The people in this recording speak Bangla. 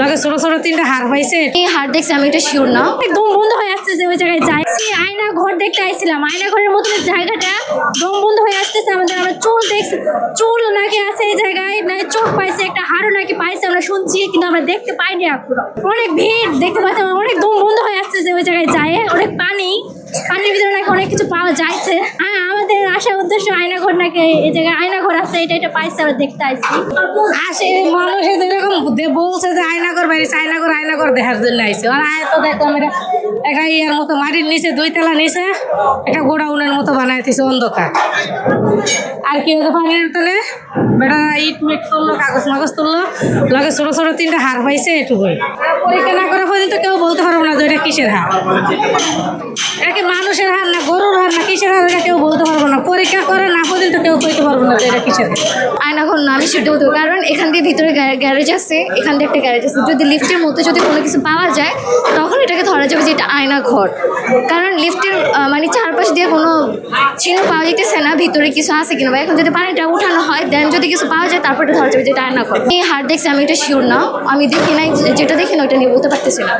লগে ছোট ছোট তিনটা হার পাইছে। এই হাট দেখছি আমি এটা শিওর না। একদম বন্ধ হয়ে আসতেছে ওই জায়গায় যাই। সেই আয়না ঘর দেখতে আইছিলাম আয়না ঘরের মতন জায়গাটা দম বন্ধ হয়ে আসতেছে আমাদের আমরা চুল দেখছি। চুল নাকি আছে এই জায়গায় মানে চোখ পাইছে একটা হাড়ও নাকি পাইছে আমরা শুনছি কিন্তু আমরা দেখতে পাইনি এখনও অনেক ভিড় দেখতে পাচ্ছি অনেক দম বন্ধ হয়ে আসতেছে ওই জায়গায় যায় অনেক পানি পানির ভিতরে নাকি অনেক কিছু পাওয়া যাচ্ছে হ্যাঁ আসার উদ্দেশ্য আয়না ঘর নাকি এই জায়গায় আয়না ঘর আছে, এটা এটা পাইছে আমরা দেখতে আইছি আসে মানুষ এরকম বলছে যে আয়নাগর বাইরেছে আয়নাগর আয়নাগর দেখার জন্য আইছে। আর আয় তো দেখলাম এটা একটা ইয়ার মতো মাটির নিচে দুই তলা নিচে একটা গোডাউনের মতো বানাই দিছে অন্ধকার। আর কি হতো পানির তলে? বেটা ইট মিট করল কাগজ মাগজ তুললো, লগে ছোট ছোট তিনটা হার পাইছে এটুকুই। আর পরীক্ষা না করা পর্যন্ত কেউ বলতে পারব না যে এটা কিসের হার এটা কি মানুষের হার না কিসের হার এটা কেউ বলতে পারব না পরীক্ষা করে না পর্যন্ত কেউ কইতে পারব না এটা কিসের হার আয়নাঘর না, আমি সেটা বলতে কারণ এখান দিয়ে ভিতরে গ্যারেজ আছে, এখান দিয়ে একটা গ্যারেজ আছে। যদি লিফটের মধ্যে যদি কোনো কিছু পাওয়া যায়, তখন এটাকে ধরা যাবে যে এটা আয়না ঘর। কারণ লিফটের মানে চারপাশ দিয়ে কোনো চিহ্ন পাওয়া যেতেছে না, ভিতরে কিছু আছে কিনা বা এখন যদি পানিটা উঠানো হয় দেন যদি কিছু পাওয়া যায়, তারপরে ধরা যাবে যে এটা আয়না ঘর। এই হাট দেখছি, আমি এটা শিওর না। আমি দেখি নাই যেটা দেখি না, ওইটা নিয়ে বলতে পারতেছি না।